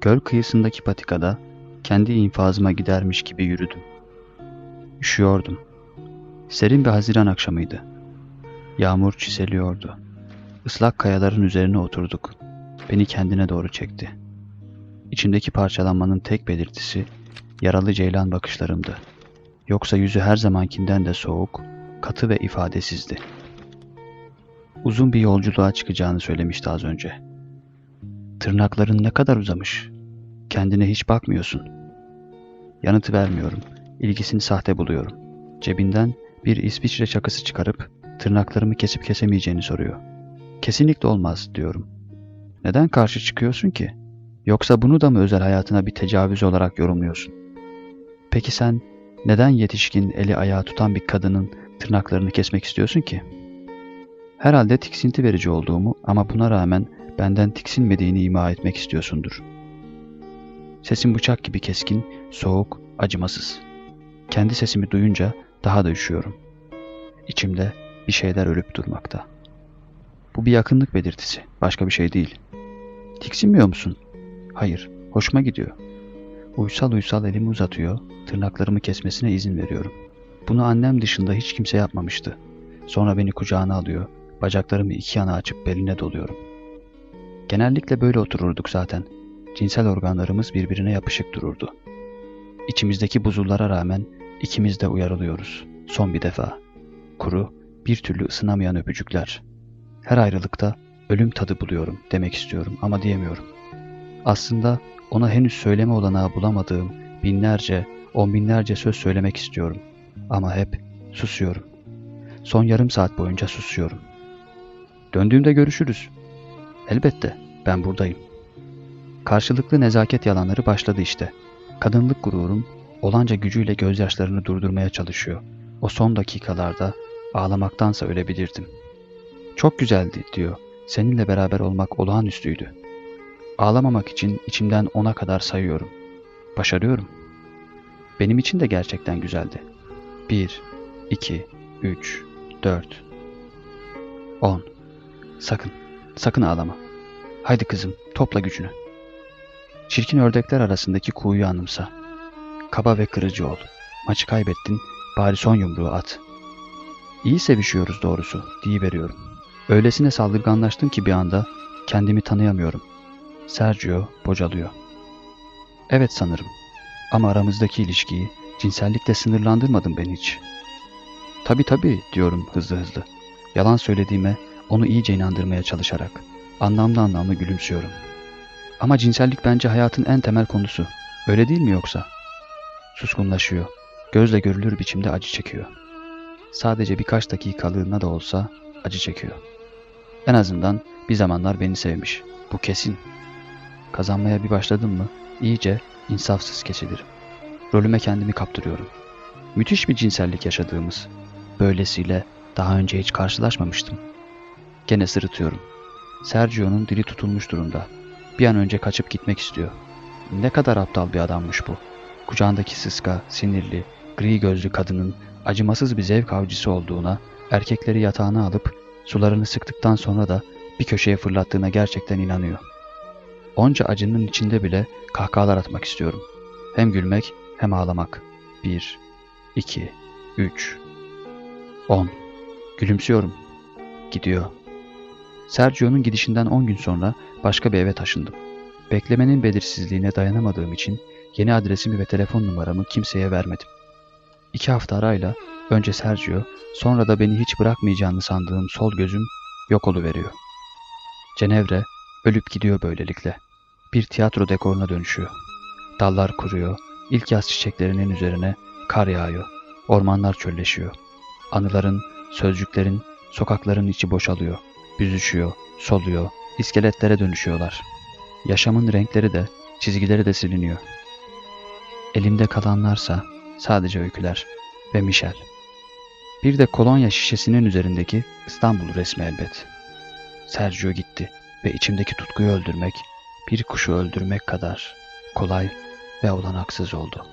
Göl kıyısındaki patikada kendi infazıma gidermiş gibi yürüdüm. Üşüyordum. Serin bir haziran akşamıydı. Yağmur çiseliyordu. Islak kayaların üzerine oturduk. Beni kendine doğru çekti. İçimdeki parçalanmanın tek belirtisi yaralı ceylan bakışlarımdı. Yoksa yüzü her zamankinden de soğuk, katı ve ifadesizdi. Uzun bir yolculuğa çıkacağını söylemişti az önce. Tırnakların ne kadar uzamış. Kendine hiç bakmıyorsun. Yanıtı vermiyorum. İlgisini sahte buluyorum. Cebinden bir İsviçre çakısı çıkarıp tırnaklarımı kesip kesemeyeceğini soruyor. Kesinlikle olmaz diyorum. Neden karşı çıkıyorsun ki? Yoksa bunu da mı özel hayatına bir tecavüz olarak yorumluyorsun? Peki sen neden yetişkin eli ayağı tutan bir kadının tırnaklarını kesmek istiyorsun ki? Herhalde tiksinti verici olduğumu ama buna rağmen benden tiksinmediğini ima etmek istiyorsundur. Sesim bıçak gibi keskin, soğuk, acımasız. Kendi sesimi duyunca daha da üşüyorum. İçimde bir şeyler ölüp durmakta. Bu bir yakınlık belirtisi, başka bir şey değil. Tiksinmiyor musun? Hayır, hoşuma gidiyor. Uysal uysal elimi uzatıyor, tırnaklarımı kesmesine izin veriyorum. Bunu annem dışında hiç kimse yapmamıştı. Sonra beni kucağına alıyor, bacaklarımı iki yana açıp beline doluyorum. Genellikle böyle otururduk zaten. Cinsel organlarımız birbirine yapışık dururdu. İçimizdeki buzullara rağmen ikimiz de uyarılıyoruz. Son bir defa. Kuru, bir türlü ısınamayan öpücükler. Her ayrılıkta ölüm tadı buluyorum demek istiyorum ama diyemiyorum. Aslında ona henüz söyleme olanağı bulamadığım binlerce, on binlerce söz söylemek istiyorum. Ama hep susuyorum. Son yarım saat boyunca susuyorum. Döndüğümde görüşürüz. Elbette ben buradayım. Karşılıklı nezaket yalanları başladı işte. Kadınlık gururum olanca gücüyle gözyaşlarını durdurmaya çalışıyor. O son dakikalarda ağlamaktansa ölebilirdim. Çok güzeldi diyor. Seninle beraber olmak olağanüstüydü. Ağlamamak için içimden ona kadar sayıyorum. Başarıyorum. Benim için de gerçekten güzeldi. Bir, iki, üç, dört, on. Sakın, sakın ağlama. Haydi kızım, topla gücünü. Çirkin ördekler arasındaki kuğuyu anımsa. Kaba ve kırıcı ol. Maçı kaybettin, bari son yumruğu at. İyi sevişiyoruz doğrusu, veriyorum. Öylesine saldırganlaştım ki bir anda kendimi tanıyamıyorum. Sergio bocalıyor. Evet sanırım. Ama aramızdaki ilişkiyi cinsellikle sınırlandırmadın ben hiç. Tabi tabi diyorum hızlı hızlı. Yalan söylediğime onu iyice inandırmaya çalışarak. Anlamlı anlamlı gülümsüyorum. Ama cinsellik bence hayatın en temel konusu. Öyle değil mi yoksa? Suskunlaşıyor. Gözle görülür biçimde acı çekiyor. Sadece birkaç dakikalığına da olsa acı çekiyor. En azından bir zamanlar beni sevmiş. Bu kesin. Kazanmaya bir başladım mı iyice insafsız kesilirim. Rolüme kendimi kaptırıyorum. Müthiş bir cinsellik yaşadığımız. Böylesiyle daha önce hiç karşılaşmamıştım. Gene sırıtıyorum. Sergio'nun dili tutulmuş durumda. Bir an önce kaçıp gitmek istiyor. Ne kadar aptal bir adammış bu. Kucağındaki sıska, sinirli, gri gözlü kadının acımasız bir zevk avcısı olduğuna, erkekleri yatağına alıp sularını sıktıktan sonra da bir köşeye fırlattığına gerçekten inanıyor. Onca acının içinde bile kahkahalar atmak istiyorum. Hem gülmek hem ağlamak. Bir, iki, üç, on. Gülümsüyorum. Gidiyor. Sergio'nun gidişinden 10 gün sonra başka bir eve taşındım. Beklemenin belirsizliğine dayanamadığım için yeni adresimi ve telefon numaramı kimseye vermedim. İki hafta arayla önce Sergio, sonra da beni hiç bırakmayacağını sandığım sol gözüm yok oluveriyor. Cenevre ölüp gidiyor böylelikle. Bir tiyatro dekoruna dönüşüyor. Dallar kuruyor, ilk yaz çiçeklerinin üzerine kar yağıyor, ormanlar çölleşiyor. Anıların, sözcüklerin, sokakların içi boşalıyor büzüşüyor, soluyor, iskeletlere dönüşüyorlar. Yaşamın renkleri de, çizgileri de siliniyor. Elimde kalanlarsa sadece öyküler ve Michel. Bir de kolonya şişesinin üzerindeki İstanbul resmi elbet. Sergio gitti ve içimdeki tutkuyu öldürmek, bir kuşu öldürmek kadar kolay ve olanaksız oldu.